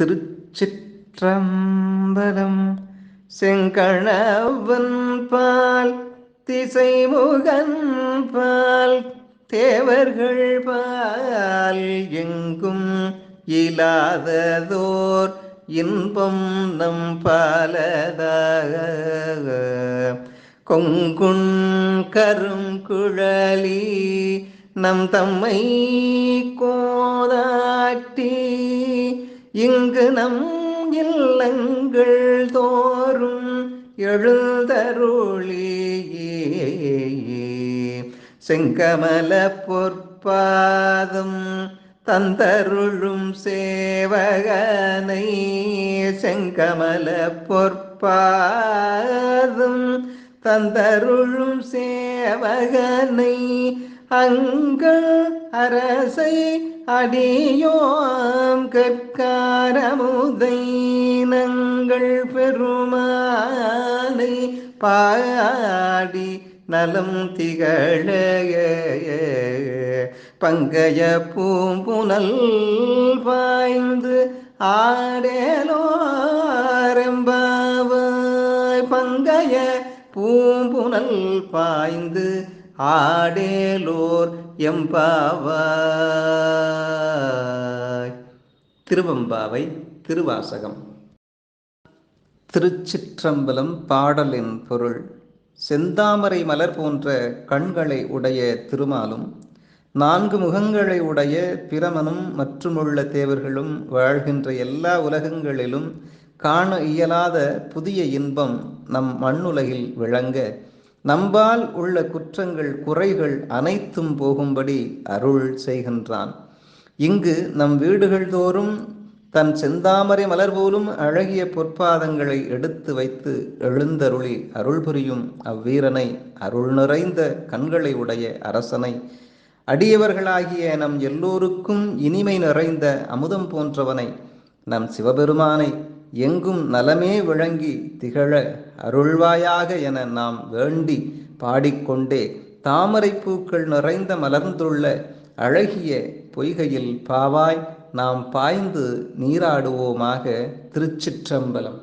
திருச்சிற்றம்பலம் செங்கணவன் பால் திசைமுகன் பால் தேவர்கள் பால் எங்கும் இல்லாததோர் இன்பம் நம் பாலதாக. கொங்குண் கரும் குழலி நம் தம்மை கோதாட்டி இங்கு நம் இல்லங்கள் தோறும் எழுந்தருளியே செங்கமல பொற்பாதம் தந்தருளும் சேவகனை. செங்கமல பொற்பாதம் தந்தருளும் சேவகனை. அங்கள் அரசை அடியோம் கற்காரமுதை நங்கள் பெருமானை பாடி நலம் திகழ பங்கைய பூம்புனல் பாய்ந்து ஆடேலோரம்பாவாய் பங்கைய பூம்புனல் பாய்ந்து ஆடேலோர் எம்பாவாய். திருவம்பாவை திருவாசகம். திருச்சிற்றம்பலம் பாடலின் பொருள். செந்தாமரை மலர் போன்ற கண்களை உடைய திருமாலும் நான்கு முகங்களை உடைய பிரமனும் மற்றுமுள்ள தேவர்களும் வாழ்கின்ற எல்லா உலகங்களிலும் காண இயலாத புதிய இன்பம் நம் மண்ணுலகில் விளங்க நம்பால் உள்ள குற்றங்கள் குறைகள் அனைத்தும் போகும்படி அருள் செய்கின்றான். இங்கு நம் வீடுகள் தோறும் தன் செந்தாமரை மலர் போலும் அழகிய பொற்பாதங்களை எடுத்து வைத்து எழுந்தருளி அருள் புரியும் அவ்வீரனை அருள் நிறைந்த கண்களை உடைய அரசனை. அடியவர்களாகிய நம் எல்லோருக்கும் இனிமை நிறைந்த அமுதம் போன்றவனை நம் சிவபெருமானை எங்கும் நலமே விளங்கி திகழ அருள்வாயாக என நாம் வேண்டி பாடிக்கொண்டே தாமரை பூக்கள் நிறைந்த மலர்ந்துள்ள அழகிய பொய்கையில் பாவாய் நாம் பாய்ந்து நீராடுவோமாக திருச்சிற்றம்பலம்.